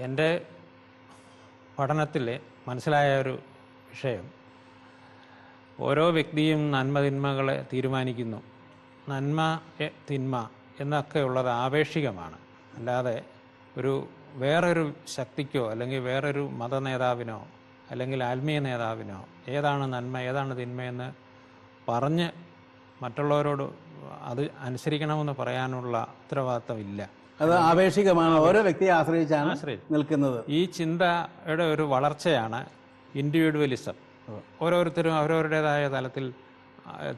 എന്റെ പഠനത്തിൽ മനസ്സിലായ ഒരു വിഷയം. ഓരോ വ്യക്തിയും നന്മ തിന്മകളെ തീരുമാനിക്കുന്നു. നന്മ തിന്മ എന്നൊക്കെ ഉള്ളത് ആപേക്ഷികമാണ്. അല്ലാതെ ഒരു വേറൊരു ശക്തിക്കോ അല്ലെങ്കിൽ വേറൊരു മത നേതാവിനോ അല്ലെങ്കിൽ ആത്മീയ നേതാവിനോ ഏതാണ് നന്മ ഏതാണ് തിന്മയെന്ന് പറഞ്ഞ് മറ്റുള്ളവരോട് അത് അനുസരിക്കണമെന്ന് പറയാനുള്ള ഉത്തരവാദിത്തം ഇല്ല അത് ആപേക്ഷികമാണ്. ഓരോ വ്യക്തിയെ ആശ്രയിച്ചാണ് നിൽക്കുന്നത്. ഈ ചിന്തയുടെ ഒരു വളർച്ചയാണ് ഇൻഡിവിജ്വലിസം ഓരോരുത്തരും അവരവരുടേതായ തലത്തിൽ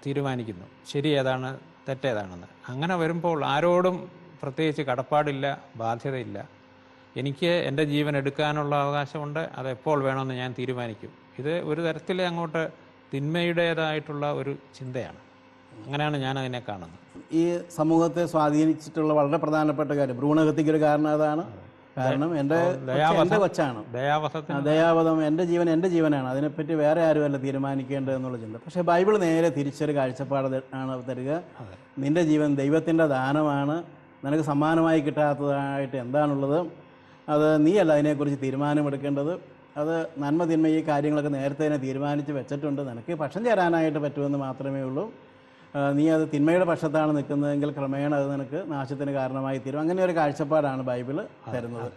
തീരുമാനിക്കുന്നു. ശരി ഏതാണ് തെറ്റേതാണെന്ന്. അങ്ങനെ വരുമ്പോൾ ആരോടും പ്രത്യേകിച്ച് കടപ്പാടില്ല ബാധ്യതയില്ല. എനിക്ക് എന്റെ ജീവൻ എടുക്കാനുള്ള അവകാശമുണ്ട് അത് എപ്പോൾ വേണമെന്ന് ഞാൻ തീരുമാനിക്കും. ഇത് ഒരു തരത്തിൽ അങ്ങോട്ട് തിന്മയുടേതായിട്ടുള്ള ഒരു ചിന്തയാണ്. അങ്ങനെയാണ് ഞാൻ അതിനെ കാണുന്നത്. ഈ സമൂഹത്തെ സ്വാധീനിച്ചിട്ടുള്ള വളരെ പ്രധാനപ്പെട്ട കാര്യം ഭ്രൂണഹത്യക്ക് ഒരു കാരണം അതാണ് കാരണം എന്റെ എന്റെ കൊച്ചാണ്. ദയാവധം എന്റെ ജീവൻ എന്റെ ജീവനാണ്. അതിനെപ്പറ്റി വേറെ ആരുമല്ല തീരുമാനിക്കേണ്ടത് എന്നുള്ള ചിന്ത. പക്ഷേ ബൈബിൾ നേരെ തിരിച്ചൊരു കാഴ്ചപ്പാട് ആണ് തരിക. നിന്റെ ജീവൻ ദൈവത്തിന്റെ ദാനമാണ്. നിനക്ക് സമ്മാനമായി കിട്ടാത്തതായിട്ട് എന്താണുള്ളത്? അത് നീയല്ല അതിനെക്കുറിച്ച് തീരുമാനമെടുക്കേണ്ടത്. അത് നന്മ തിന്മ ഈ കാര്യങ്ങളൊക്കെ നേരത്തെ തന്നെ തീരുമാനിച്ച് വെച്ചിട്ടുണ്ട്. നിനക്ക് പക്ഷം ചേരാനായിട്ട് പറ്റുമെന്ന് മാത്രമേ ഉള്ളൂ. നീ അത് തിന്മയുടെ പക്ഷത്താണ് നിൽക്കുന്നതെങ്കിൽ ക്രമേണ അത് നിനക്ക് നാശത്തിന് കാരണമായി തീരും. അങ്ങനെ ഒരു കാഴ്ചപ്പാടാണ് ബൈബിൾ തരുന്നത്.